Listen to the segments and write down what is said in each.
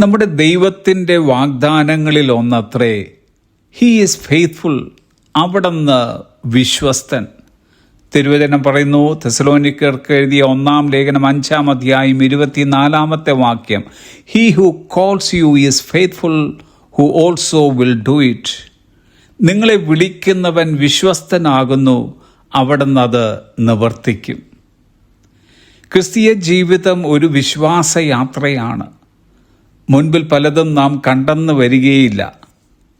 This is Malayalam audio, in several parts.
നമ്മുടെ ദൈവത്തിന്റെ വാഗ്ദാനങ്ങളിൽ ഒന്നത്രേ. ഹീ ഈസ് ഫെയ്ത്ത്ഫുൾ അവിടുന്ന് വിശ്വസ്തൻ. തിരുവചനം പറയുന്നു തെസലോനിക്കർക്ക് എഴുതിയ ഒന്നാം ലേഖനം അഞ്ചാം അധ്യായം ഇരുപത്തിനാലാമത്തെ വാക്യം. He who calls you is faithful who also will do it നിങ്ങളെ വിളിക്കുന്നവൻ വിശ്വസ്തനാകുന്നു അവിടുന്ന് അത് നിവർത്തിക്കും. ക്രിസ്തീയ ജീവിതം ഒരു വിശ്വാസയാത്രയാണ്. മുൻപിൽ പലതും നാം കണ്ടെന്ന് വരികയില്ല.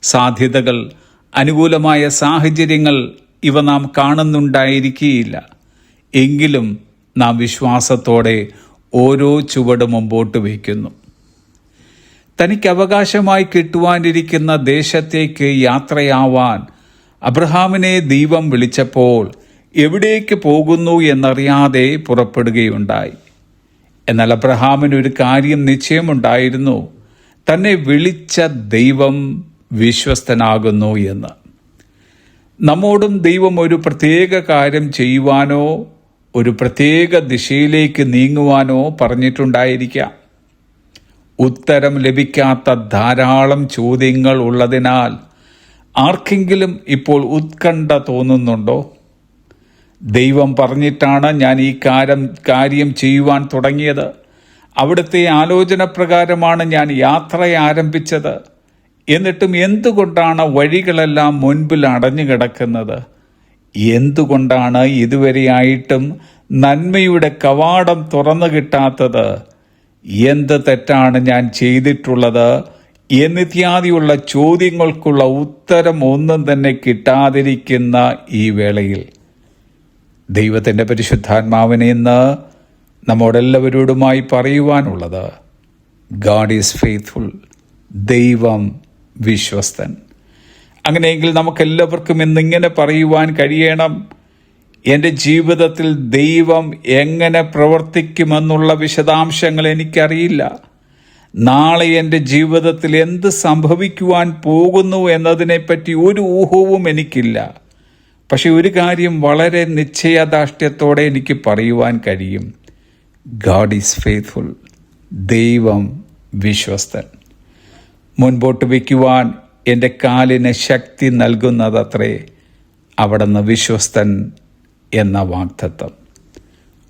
സാധ്യതകൾ അനുകൂലമായ സാഹചര്യങ്ങൾ ഇവ നാം കാണുന്നുണ്ടായിരിക്കുകയില്ല എങ്കിലും നാം വിശ്വാസത്തോടെ ഓരോ ചുവട് മുമ്പോട്ട് വയ്ക്കുന്നു. തനിക്ക് അവകാശമായി കിട്ടുവാനിരിക്കുന്ന ദേശത്തേക്ക് യാത്രയാവാൻ അബ്രഹാമിനെ ദൈവം വിളിച്ചപ്പോൾ എവിടേക്ക് പോകുന്നു എന്നറിയാതെ പുറപ്പെടുകയുണ്ടായി. എന്നാൽ അബ്രഹാമിന് ഒരു കാര്യം നിശ്ചയമുണ്ടായിരുന്നു. തന്നെ വിളിച്ച ദൈവം വിശ്വസ്തനാകുന്നു എന്ന്. നമ്മോടും ദൈവം ഒരു പ്രത്യേക കാര്യം ചെയ്യുവാനോ ഒരു പ്രത്യേക ദിശയിലേക്ക് നീങ്ങുവാനോ പറഞ്ഞിട്ടുണ്ടായിരിക്കാം. ഉത്തരം ലഭിക്കാത്ത ധാരാളം ചോദ്യങ്ങൾ ഉള്ളതിനാൽ ആർക്കെങ്കിലും ഇപ്പോൾ ഉത്കണ്ഠ തോന്നുന്നുണ്ടോ? ദൈവം പറഞ്ഞിട്ടാണ് ഞാൻ ഈ കാര്യം കാര്യം ചെയ്യുവാൻ തുടങ്ങിയത്. അവിടുത്തെ ആലോചന പ്രകാരമാണ് ഞാൻ യാത്ര ആരംഭിച്ചത്. എന്നിട്ടും എന്തുകൊണ്ടാണ് വഴികളെല്ലാം മുൻപിൽ അടഞ്ഞു കിടക്കുന്നത്? എന്തുകൊണ്ടാണ് ഇതുവരെയായിട്ടും നന്മയുടെ കവാടം തുറന്നു കിട്ടാത്തത്? എന്ത് തെറ്റാണ് ഞാൻ ചെയ്തിട്ടുള്ളത്? എന്നിത്യാദിയുള്ള ചോദ്യങ്ങൾക്കുള്ള ഉത്തരം ഒന്നും തന്നെ കിട്ടാതിരിക്കുന്ന ഈ വേളയിൽ. ദൈവത്തിന്റെ പരിശുദ്ധാത്മാവിനെ ഇന്ന് നമ്മോടെല്ലാവരോടുമായി പറയുവാനുള്ളത്. ഗാഡ് ഈസ് ഫെയ്ത്ത്ഫുൾ ദൈവം വിശ്വസ്തൻ. അങ്ങനെയെങ്കിൽ നമുക്കെല്ലാവർക്കും ഇന്നിങ്ങനെ പറയുവാൻ കഴിയണം. എന്റെ ജീവിതത്തിൽ ദൈവം എങ്ങനെ പ്രവർത്തിക്കുമെന്നുള്ള വിശദാംശങ്ങൾ എനിക്കറിയില്ല. നാളെ എന്റെ ജീവിതത്തിൽ എന്ത് സംഭവിക്കുവാൻ പോകുന്നു എന്നതിനെപ്പറ്റി ഒരു ഊഹവും എനിക്കില്ല. പക്ഷെ ഒരു കാര്യം വളരെ നിശ്ചയദാഷ്ട്യത്തോടെ എനിക്ക് പറയുവാൻ കഴിയും. God is faithful. ദൈവം വിശ്വസ്തൻ. മുൻപോട്ട് വയ്ക്കുവാൻ എന്റെ കാലിന് ശക്തി നൽകുന്നതത്രേ അവിടുന്ന് വിശ്വസ്തൻ എന്ന വാക്തത്വം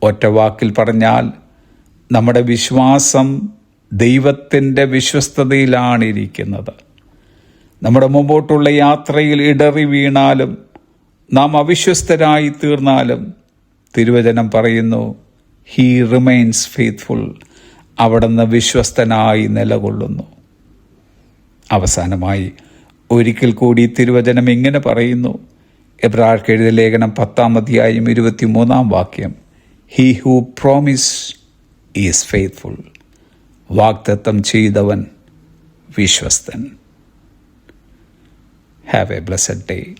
ഒറ്റ വാക്കിൽ പറഞ്ഞാൽ നമ്മുടെ വിശ്വാസം ദൈവത്തിന്റെ വിശ്വസ്തതയിലാണിരിക്കുന്നത്. നമ്മുടെ മുമ്പോട്ടുള്ള യാത്രയിൽ ഇടറി വീണാലും നാം അവിശ്വസ്തരായി തീർന്നാലും തിരുവചനം പറയുന്നു ഹീ റിമൈൻസ് ഫെയ്ത്ത്ഫുൾ അവിടുന്ന് വിശ്വസ്തനായി നിലകൊള്ളുന്നു. അവസാനമായി ഒരിക്കൽ കൂടി തിരുവചനം ഇങ്ങനെ പറയുന്നു. എബ്രാർക്ക് എഴുതിയ ലേഖനം പത്താം അധ്യായം ഇരുപത്തിമൂന്നാം വാക്യം he who promise is faithful വാഗ്ദത്തം ചെയ്തവൻ വിശ്വസ്തൻ. Have A blessed day